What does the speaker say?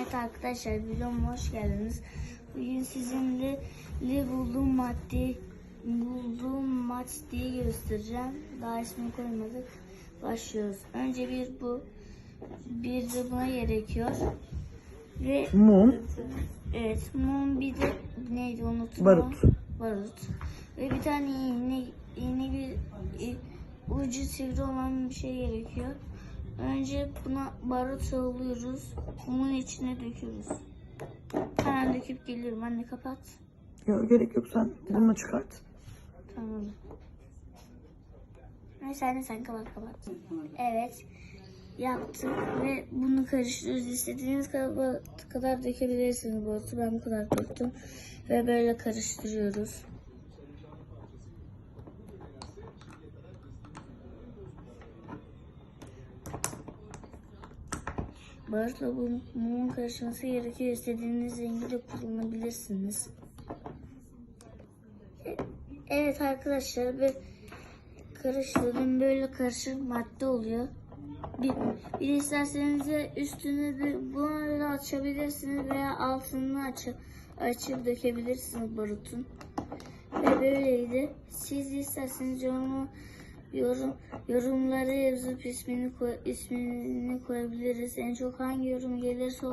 Evet arkadaşlar videoma hoş geldiniz. Bugün sizinle li bulduğum madde bulduğum maddeyi göstereceğim. Daha ismini koymadık. Başlıyoruz. Önce bir bu bir de buna gerekiyor. Ve Mum, evet mum bir de neydi unuttum. Barut. Barut. Ve bir tane iğne iğne bir ucu sivri olan bir şey gerekiyor. Önce buna barut alıyoruz. Mumun içine döküyoruz. Hemen döküp geliyorum. Anne kapat. yok gerek yok sen bunu çıkart. Tamam. Neyse anne sen kapat kapat. Evet. Yaptık ve bunu karıştırıyoruz. İstediğiniz kadar, kadar dökebilirsiniz barutu. Ben bu kadar döktüm. Ve böyle karıştırıyoruz. Barutla bu mumun karışması gerekiyor. İstediğiniz rengi de kullanabilirsiniz. Evet arkadaşlar bir karıştırdım böyle karışık madde oluyor. Bir, bir isterseniz de üstünü de böyle açabilirsiniz veya altını aç, açıp dökebilirsiniz barutun. Ve böyleydi. Siz isterseniz yorumu, yorum, yorumlara yazıp ismini, koy, ismini koyabiliriz. En çok hangi yorum gelirse o